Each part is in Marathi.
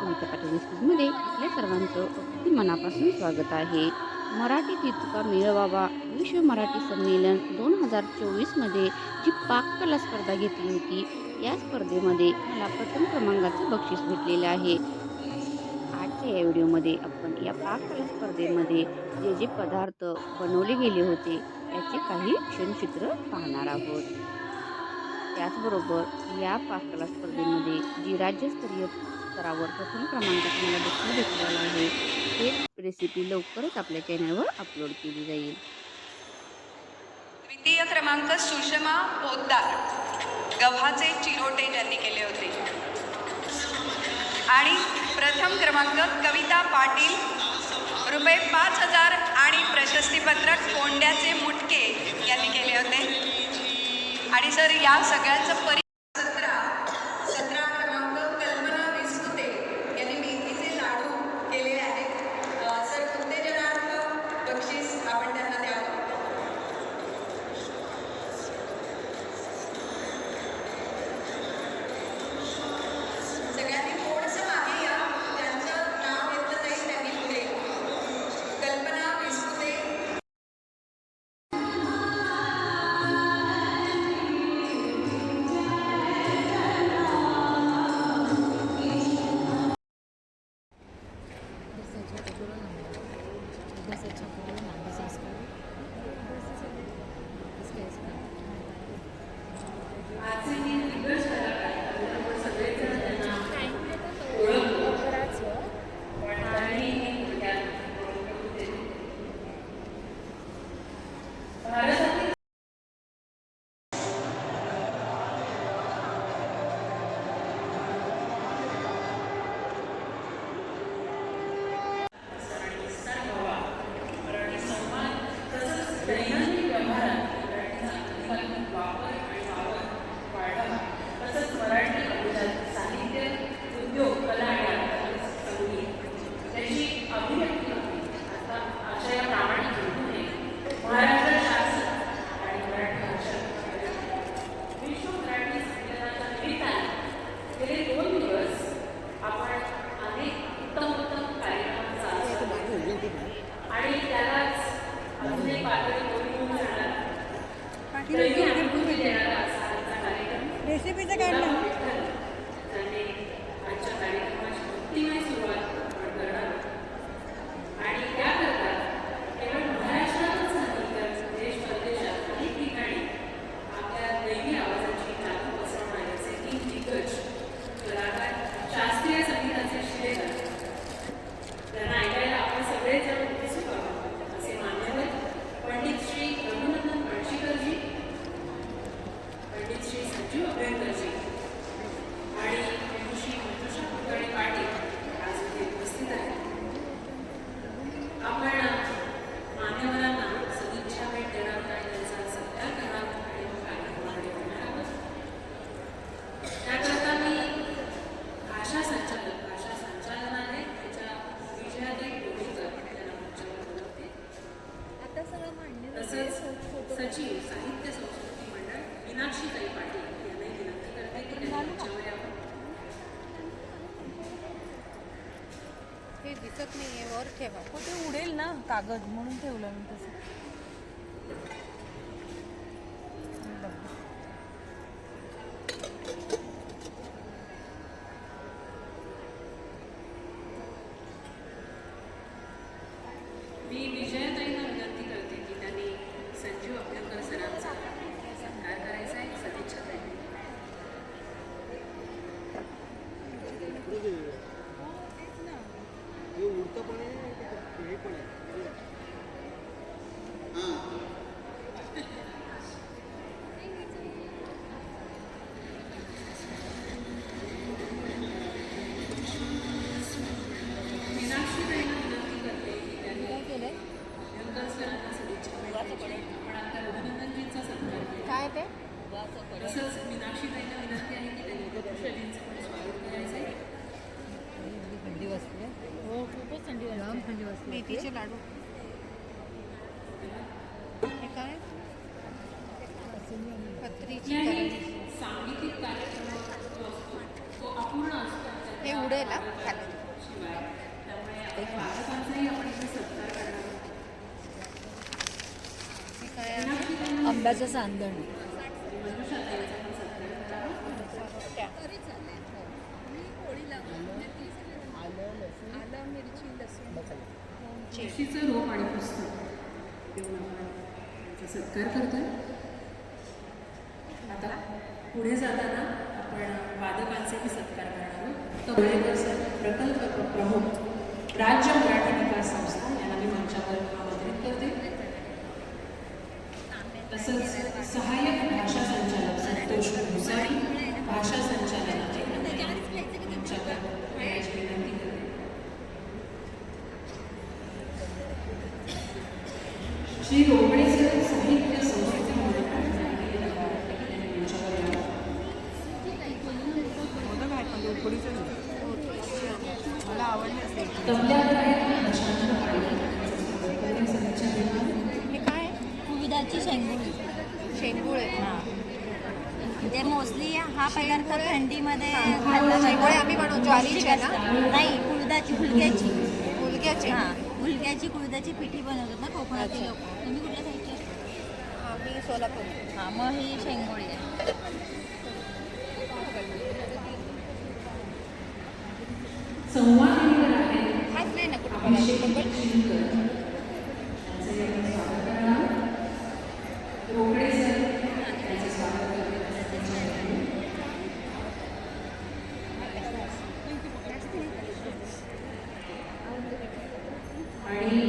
कविता पाटील स्कूलमध्ये आपल्या सर्वांचं अगदी मनापासून स्वागत आहे. मराठी तितका मेळवावा. विश्व मराठी संमेलन दोन हजार चोवीसमध्ये जी पाककला स्पर्धा घेतली होती या स्पर्धेमध्ये मला प्रथम क्रमांकाचं बक्षीस भेटलेलं आहे. आजच्या या व्हिडिओमध्ये आपण या पाककला स्पर्धेमध्ये जे जे पदार्थ बनवले गेले होते याचे काही क्षणचित्र पाहणार आहोत. त्याचबरोबर या पाककला स्पर्धेमध्ये जी राज्यस्तरीय स्तरावर प्रथम क्रमांकात मला देखील भेटलेला आहे. ते रेसिपी लवकरच आपल्या चॅनलवर अपलोड केली जाईल. द्वितीय क्रमांक सुषमा पोद्दार गव्हाचे चिरोटे त्यांनी केले होते. आणि प्रथम क्रमांक कविता पाटील. रुपये पाच हजार आणि प्रशस्तीपत्रक कोंड्याचे मुटके यांनी केले होते. आणि सर या सगळ्यांचं परि हे दिसत नाहीये वर ठेवा. हो ते उडेल ना कागद म्हणून ठेवलं मी तसं मी विजयाताईंना विनंती करते की त्यांनी संजीव अभ्यंकर सरांचा सत्कार करायचा आहे सदिच्छा ताई हे उडतं पण आहे. हे. पण आहे मीनाक्षीताईंना विनंती करते की त्यांनी काय ते? तसंच मीनाक्षीताईंना विनंती आहे की त्यांनी वृक्षजींचं मेथीचे लाडू. हे काय? पत्रीची हे उडेल खाली. बालकांचाही आपण इथे सत्कार करणार आहोत. हे काय आहे? आंब्याचं सांदण तुळशीचं रोप आणि पुस्तक. देऊन आपण त्यांचा सत्कार करतोय. आता पुढे जाताना आपण वादकांचाही सत्कार करणार आहोत. तवळेकर सर प्रकल्प प्र- प्रमुख राज्य मराठी विकास संस्था यांना मी मंचावर आमंत्रित करते. तसंच सहाय्यक भाषा संचालक संतोष भुसारी भाषा यांनाही मंचावर येण्याची विनंती करते श्री रोकडे सर साहित्य असते तबल्यावर आहेत प्रशांत हे काय? उविदाची शेंगुळी. शेंगुळे म्हणजे मोस्टली हा पदार्थ थंडीमध्ये शेंगुळे आम्ही बनवतो. ज्वारीचे ना? नाही कुळदाची हुलग्याची मुलग्याचे हा. हुलग्याची कुळदाची पिठी बनवतात ना कोकणातील लोक. तुम्ही कुठल्या साईडचे? आम्ही सोलापूर. हा मग ही शेंगोळी आहे संवादिनीवर आहेत हाच नाही ना कुठं बघायला. शिवकर यांचे आपण स्वागत करणार आहोत. रोकडे सर यांचे स्वागत करते त्यांच्या आणि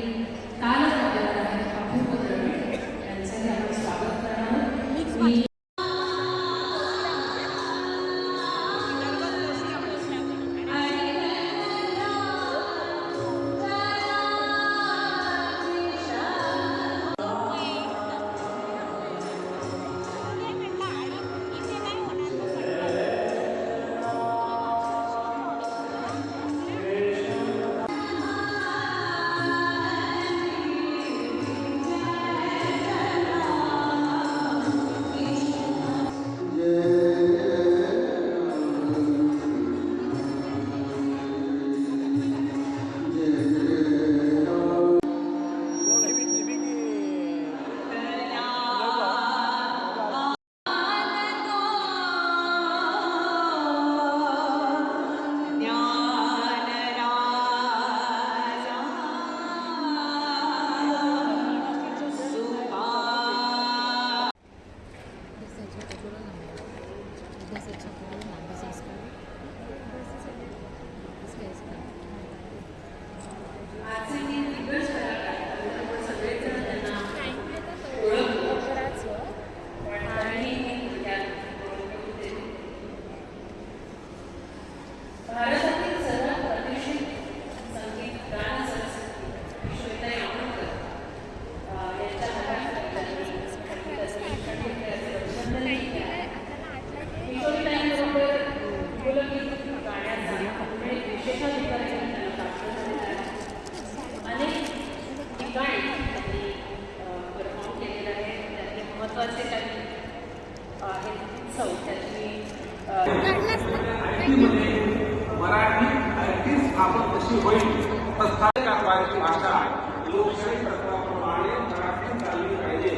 महत्त्वाचे काही आहेत उत्सव त्यातली मराठी आणखी स्थापन कशी होईल प्रस्थापित भाषा लोकशाही तत्वाप्रमाणे मराठी चालली पाहिजे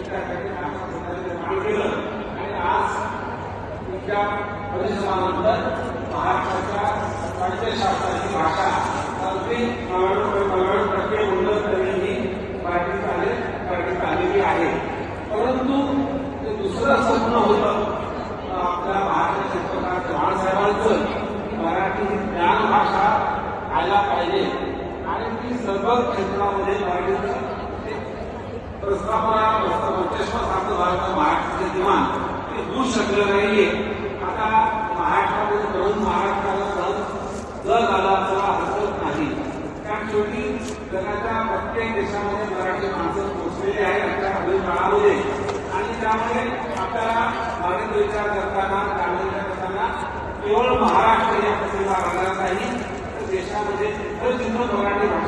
त्यासाठी भाषा केलं आणि आज तुमच्या परिश्रमानंतर महाराष्ट्राच्या राज्यशास्त्राची भाषा अगदी नव्याण्णव नव्याण्णव टक्के उन्नत तरीही मराठी चालेल मराठी चाललेली आहे परंतु ते दुसरं स्वप्न होतं आपल्या महाराष्ट्र शिल्पकार चव्हाण मराठी ही ज्ञान भाषा व्हायला पाहिजे आणि ती सर्व क्षेत्रामध्ये मराठीचं एक प्रस्थापना वर्चस्व साधलं झालं महाराष्ट्राचे किमान ते होऊ शकलं नाहीये. आता महाराष्ट्रामध्ये तरुण महाराष्ट्राला सहज जग आला असं हरकत नाही. कारण शेवटी जगाच्या प्रत्येक देशामध्ये मराठी माणसं पोचलेली आहेत आपल्या नवीन काळामध्ये आणि त्यामुळे आपल्याला मराठी विचार करताना केवळ महाराष्ट्र या प्रसिद्ध राहणार नाही तर देशामध्ये इतर जिथं मराठी भाषा